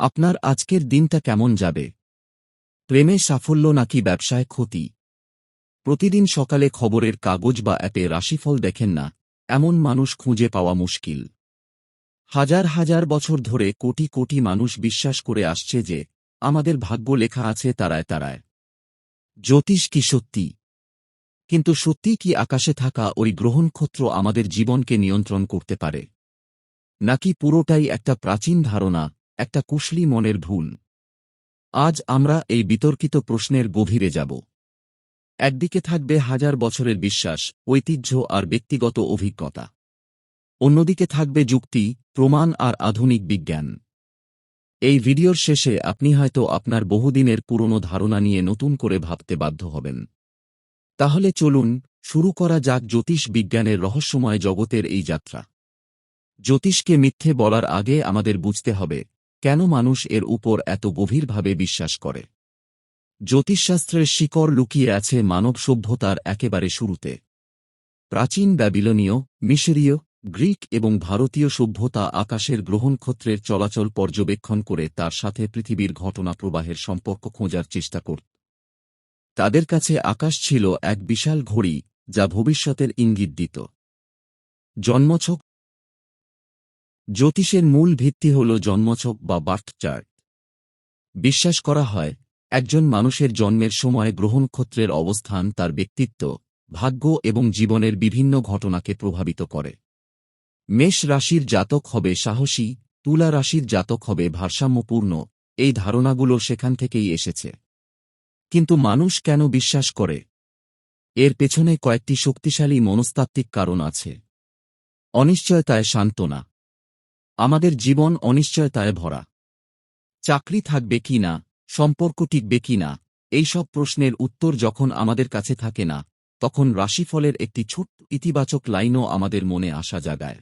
আপনার আজকের দিনটা কেমন যাবে? প্রেমে সাফল্য নাকি ব্যবসায় ক্ষতি? প্রতিদিন সকালে খবরের কাগজ বা অ্যাপে রাশিফল দেখেন না, এমন মানুষ খুঁজে পাওয়া মুশকিল। হাজার হাজার বছর ধরে কোটি কোটি মানুষ বিশ্বাস করে আসছে যে, আমাদের ভাগ্য লেখা আছে তারায় তারায়। জ্যোতিষ কি সত্যি? কিন্তু সত্যি কি আকাশে থাকা ওই গ্রহণক্ষত্র আমাদের জীবনকে নিয়ন্ত্রণ করতে পারে? নাকি পুরোটাই একটা প্রাচীন ধারণা একটা কুশলী মনের ভুল আজ আমরা এই বিতর্কিত প্রশ্নের গভীরে যাব। একদিকে থাকবে হাজার বছরের বিশ্বাস, ঐতিহ্য আর ব্যক্তিগত অভিজ্ঞতা। অন্যদিকে থাকবে যুক্তি, প্রমাণ আর আধুনিক বিজ্ঞান। এই ভিডিওর শেষে আপনি হয়তো আপনার বহুদিনের পুরনো ধারণা নিয়ে নতুন করে ভাবতে বাধ্য হবেন। তাহলে চলুন, শুরু করা যাক জ্যোতিষ বিজ্ঞানের রহস্যময় জগতের এই যাত্রা। জ্যোতিষকে মিথ্যে বলার আগে আমাদের বুঝতে হবে কেন মানুষ এর উপর এত গভীরভাবে বিশ্বাস করে? জ্যোতিষশাস্ত্রের শিকড় লুকিয়ে আছে মানব সভ্যতার একেবারে শুরুতে। প্রাচীন ব্যাবিলনীয়, মিশরীয়, গ্রিক এবং ভারতীয় সভ্যতা আকাশের গ্রহণক্ষত্রের চলাচল পর্যবেক্ষণ করে তার সাথে পৃথিবীর ঘটনা প্রবাহের সম্পর্ক খোঁজার চেষ্টা করত তাদের কাছে আকাশ ছিল এক বিশাল ঘড়ি যা ভবিষ্যতের ইঙ্গিত দিত। জন্মছক জ্যোতিষের মূল ভিত্তি হল জন্মছক বা বার্থ চার্ট বিশ্বাস করা হয়, একজন মানুষের জন্মের সময় গ্রহণক্ষত্রের অবস্থান, তার ব্যক্তিত্ব, ভাগ্য এবং জীবনের বিভিন্ন ঘটনাকে প্রভাবিত করে। মেষ রাশির জাতক হবে সাহসী, তুলা রাশির জাতক হবে ভারসাম্যপূর্ণ, এই ধারণাগুলো সেখান থেকেই এসেছে। কিন্তু মানুষ কেন বিশ্বাস করে? এর পেছনে কয়েকটি শক্তিশালী মনস্তাত্ত্বিক কারণ আছে। অনিশ্চয়তায় সান্ত্বনা। আমাদের জীবন অনিশ্চয়তায় ভরা। চাকরি থাকবে কি না? সম্পর্ক টিকবে কি না? এইসব প্রশ্নের উত্তর যখন আমাদের কাছে থাকে না, তখন রাশিফলের একটি ছোট্ট ইতিবাচক লাইনও আমাদের মনে আসা জাগায়।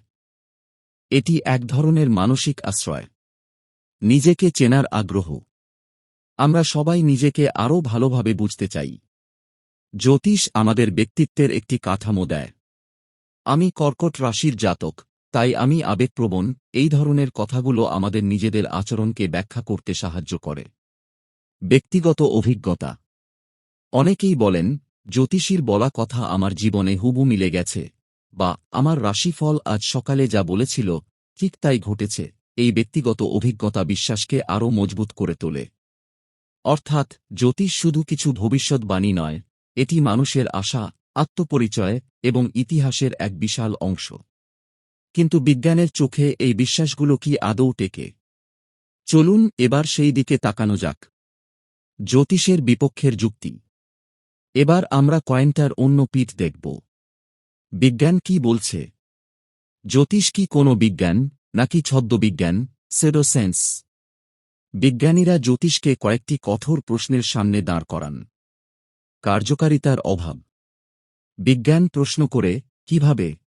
এটি এক ধরনের মানসিক আশ্রয়। নিজেকে চেনার আগ্রহ। আমরা সবাই নিজেকে আরও ভালোভাবে বুঝতে চাই। জ্যোতিষ আমাদের ব্যক্তিত্বের একটি কাঠামো দেয়। আমি কর্কট রাশির জাতক। তাই আমি আবেগপ্রবণ, এই ধরনের কথাগুলো আমাদের নিজেদের আচরণকে ব্যাখ্যা করতে সাহায্য করে। ব্যক্তিগত অভিজ্ঞতা। অনেকেই বলেন, জ্যোতিষীর বলা কথা আমার জীবনে হুবু মিলে গেছে, বা আমার রাশিফল আজ সকালে যা বলেছিল, ঠিক তাই ঘটেছে। এই ব্যক্তিগত অভিজ্ঞতা বিশ্বাসকে আরও মজবুত করে তোলে। অর্থাৎ, জ্যোতিষ শুধু কিছু ভবিষ্যৎবাণী নয়, এটি মানুষের আশা, আত্মপরিচয়, এবং ইতিহাসের এক বিশাল অংশ। কিন্তু বিজ্ঞানের চোখে এই বিশ্বাসগুলো কি আদৌ টেকে? চলুন এবার সেই দিকে তাকানো যাক। জ্যোতিষের বিপক্ষের যুক্তি। এবার আমরা কয়েনটার অন্য পিঠ দেখব। বিজ্ঞান কি বলছে? জ্যোতিষ কি কোনো বিজ্ঞান, নাকি ছদ্মবিজ্ঞান সেডোসেন্স বিজ্ঞানীরা জ্যোতিষকে কয়েকটি কঠোর প্রশ্নের সামনে দাঁড় করান। কার্যকারিতার অভাব। বিজ্ঞান প্রশ্ন করে, কীভাবে?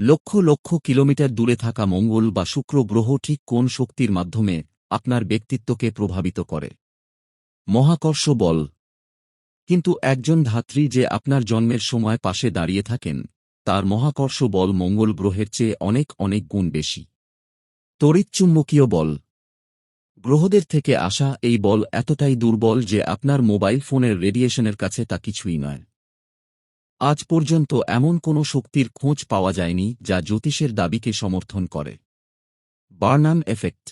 লক্ষ লক্ষ কিলোমিটার দূরে থাকা মঙ্গল বা শুক্র গ্রহ ঠিক কোন শক্তির মাধ্যমে আপনার ব্যক্তিত্বকে প্রভাবিত করে? মহাকর্ষ বল। কিন্তু একজন ধাত্রী যে আপনার জন্মের সময় পাশে দাঁড়িয়ে থাকেন, তার মহাকর্ষ বল মঙ্গল গ্রহের চেয়ে অনেক অনেক গুণ বেশি। তড়িৎচুম্বকীয় বল। গ্রহদের থেকে আসা এই বল এতটাই দুর্বল যে আপনার মোবাইল ফোনের রেডিয়েশনের কাছে তা কিছুই নয়। আজ পর্যন্ত এমন কোনো শক্তির খোঁজ পাওয়া যায়নি যা জ্যোতিষের দাবিকে সমর্থন করে। Barnum effect.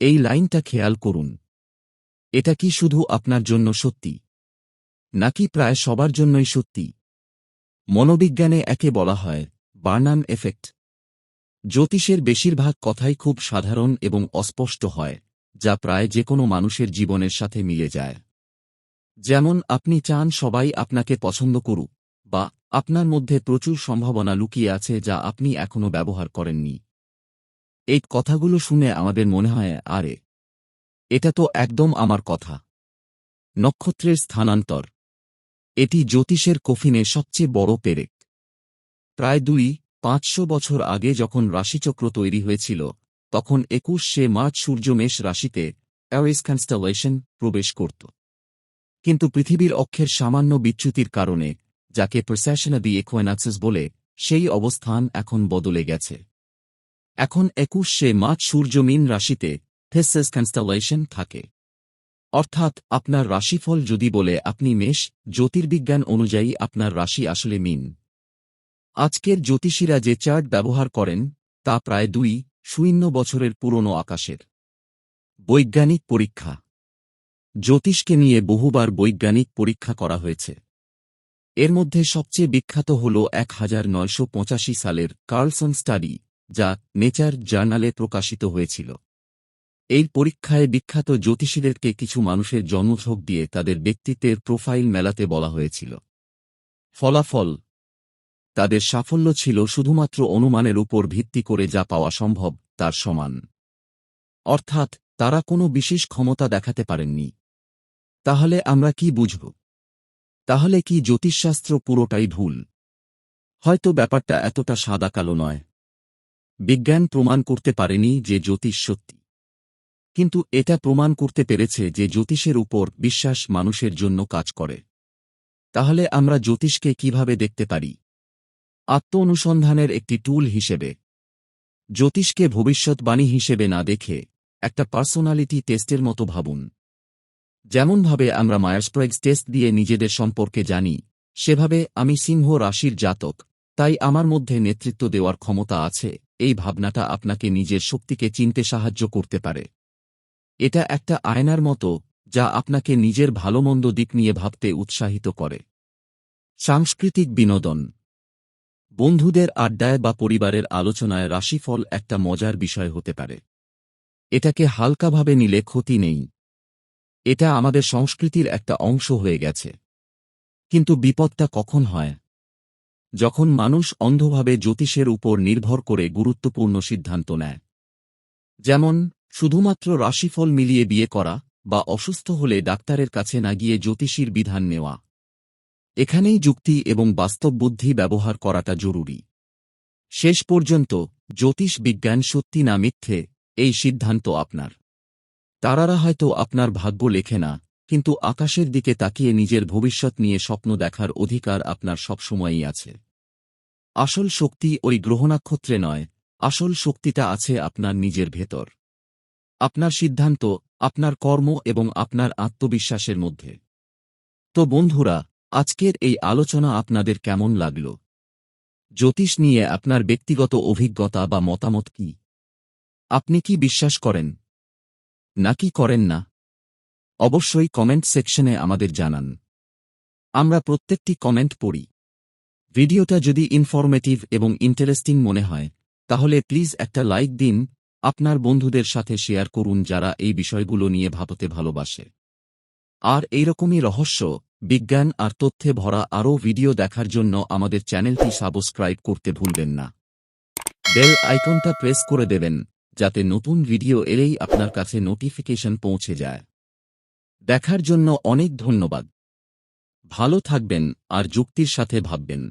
এই লাইনটা খেয়াল করুন। এটা কি শুধু আপনার জন্য সত্যি? নাকি প্রায় সবার জন্যই সত্যি? মনোবিজ্ঞানে একে বলা হয় বার্নান এফেক্ট। জ্যোতিষের বেশিরভাগ কথাই খুব সাধারণ এবং অস্পষ্ট হয়, যা প্রায় যে কোনো মানুষের জীবনের সাথে মিলে যায়। যেমন আপনি চান সবাই আপনাকে পছন্দ করুক বা আপনার মধ্যে প্রচুর সম্ভাবনা লুকিয়ে আছে যা আপনি এখনও ব্যবহার করেননি। এই কথাগুলো শুনে আমাদের মনে হয়, আরে, এটা তো একদম আমার কথা। নক্ষত্রের স্থানান্তর। এটি জ্যোতিষের কফিনে সবচেয়ে বড় পেরেক। প্রায় দুই, পাঁচশো বছর আগে যখন রাশিচক্র তৈরি হয়েছিল, তখন একুশে মার্চ সূর্য মেষ রাশিতে অ্যারিস কনস্টেলেশন প্রবেশ করত। কিন্তু পৃথিবীর অক্ষের সামান্য বিচ্যুতির কারণে যাকে প্রসেশনা দি ইকোয়েনাক্সেস বলে, সেই অবস্থান এখন বদলে গেছে। এখন একুশ সূর্য মীন রাশিতে ফেসেস কনস্টেলেশন থাকে। অর্থাৎ আপনার রাশিফল যদি বলে আপনি মেষ, জ্যোতির্বিজ্ঞান অনুযায়ী আপনার রাশি আসলে মিন। আজকের জ্যোতিষীরা যে চার্ট ব্যবহার করেন, তা প্রায় দুই, শূন্য বছরের পুরনো আকাশের। বৈজ্ঞানিক পরীক্ষা। জ্যোতিষকে নিয়ে বহুবার বৈজ্ঞানিক পরীক্ষা করা হয়েছে। এর মধ্যে সবচেয়ে বিখ্যাত হল এক হাজার নয়শো পঁচাশি সালের কার্লসন স্টাডি, যা নেচার জার্নালে প্রকাশিত হয়েছিল। এই পরীক্ষায় বিখ্যাত জ্যোতিষীদেরকে কিছু মানুষের জন্মছক দিয়ে তাদের ব্যক্তিত্বের প্রোফাইল মেলাতে বলা হয়েছিল। ফলাফল, তাদের সাফল্য ছিল শুধুমাত্র অনুমানের উপর ভিত্তি করে যা পাওয়া সম্ভব তার সমান। অর্থাৎ, তারা কোনো বিশেষ ক্ষমতা দেখাতে পারেননি। তাহলে আমরা কি বুঝব? তাহলে কি জ্যোতিষশাস্ত্র পুরোটাই ভুল? হয়তো ব্যাপারটা এতটা সাদা কালো নয়। বিজ্ঞান প্রমাণ করতে পারেনি যে জ্যোতিষ সত্যি। কিন্তু এটা প্রমাণ করতে পেরেছে যে জ্যোতিষের উপর বিশ্বাস মানুষের জন্য কাজ করে। তাহলে আমরা জ্যোতিষকে কীভাবে দেখতে পারি? আত্ম অনুসন্ধানের একটি টুল হিসেবে। জ্যোতিষকে ভবিষ্যৎবাণী হিসেবে না দেখে একটা পার্সোনালিটি টেস্টের মতো ভাবুন। যেমনভাবে আমরা মায়ার্সপ্রাইগস টেস্ট দিয়ে নিজেদের সম্পর্কে জানি, সেভাবে আমি সিংহ রাশির জাতক, তাই আমার মধ্যে নেতৃত্ব দেওয়ার ক্ষমতা আছে, এই ভাবনাটা আপনাকে নিজের শক্তিকে চিনতে সাহায্য করতে পারে। এটা একটা আয়নার মতো, যা আপনাকে নিজের ভালোমন্দ দিক নিয়ে ভাবতে উৎসাহিত করে। সাংস্কৃতিক বিনোদন। বন্ধুদের আড্ডায় বা পরিবারের আলোচনায় রাশিফল একটা মজার বিষয় হতে পারে। এটাকে হালকাভাবে নিলে ক্ষতি নেই। এটা আমাদের সংস্কৃতির একটা অংশ হয়ে গেছে। কিন্তু বিপদটা কখন হয়? যখন মানুষ অন্ধভাবে জ্যোতিষের উপর নির্ভর করে গুরুত্বপূর্ণ সিদ্ধান্ত নেয়। যেমন, শুধুমাত্র রাশিফল মিলিয়ে বিয়ে করা বা অসুস্থ হলে ডাক্তারের কাছে না গিয়ে জ্যোতিষীর বিধান নেওয়া। এখানেই যুক্তি এবং বাস্তব বুদ্ধি ব্যবহার করাটা জরুরি। শেষ পর্যন্ত জ্যোতিষ বিজ্ঞান সত্যি না মিথ্যে, এই সিদ্ধান্ত আপনার। তারারা হয়তো আপনার ভাগ্য লেখে না, কিন্তু আকাশের দিকে তাকিয়ে নিজের ভবিষ্যৎ নিয়ে স্বপ্ন দেখার অধিকার আপনার সবসময়ই আছে। আসল শক্তি ওই গ্রহনাক্ষত্রে নয়, আসল শক্তিটা আছে আপনার নিজের ভেতর। আপনার সিদ্ধান্ত, আপনার কর্ম এবং আপনার আত্মবিশ্বাসের মধ্যে। তো বন্ধুরা, আজকের এই আলোচনা আপনাদের কেমন লাগল? জ্যোতিষ নিয়ে আপনার ব্যক্তিগত অভিজ্ঞতা বা মতামত কি? আপনি কি বিশ্বাস করেন? নাকি করেন না? অবশ্যই কমেন্ট সেকশনে আমাদের জানান। আমরা প্রত্যেকটি কমেন্ট পড়ি। ভিডিওটা যদি ইনফরমেটিভ এবং ইন্টারেস্টিং মনে হয়, তাহলে প্লিজ একটা লাইক দিন, আপনার বন্ধুদের সাথে শেয়ার করুন যারা এই বিষয়গুলো নিয়ে ভাবতে ভালোবাসে। আর এইরকমই রহস্য, বিজ্ঞান আর তথ্যে ভরা আরও ভিডিও দেখার জন্য আমাদের চ্যানেলটি সাবস্ক্রাইব করতে ভুলবেন না। বেল আইকনটা প্রেস করে দেবেন। যাতে নতুন ভিডিও এলেই আপনার কাছে নোটিফিকেশন পৌঁছে যায়। দেখার জন্য অনেক ধন্যবাদ। ভালো থাকবেন আর যুক্তির সাথে ভাববেন।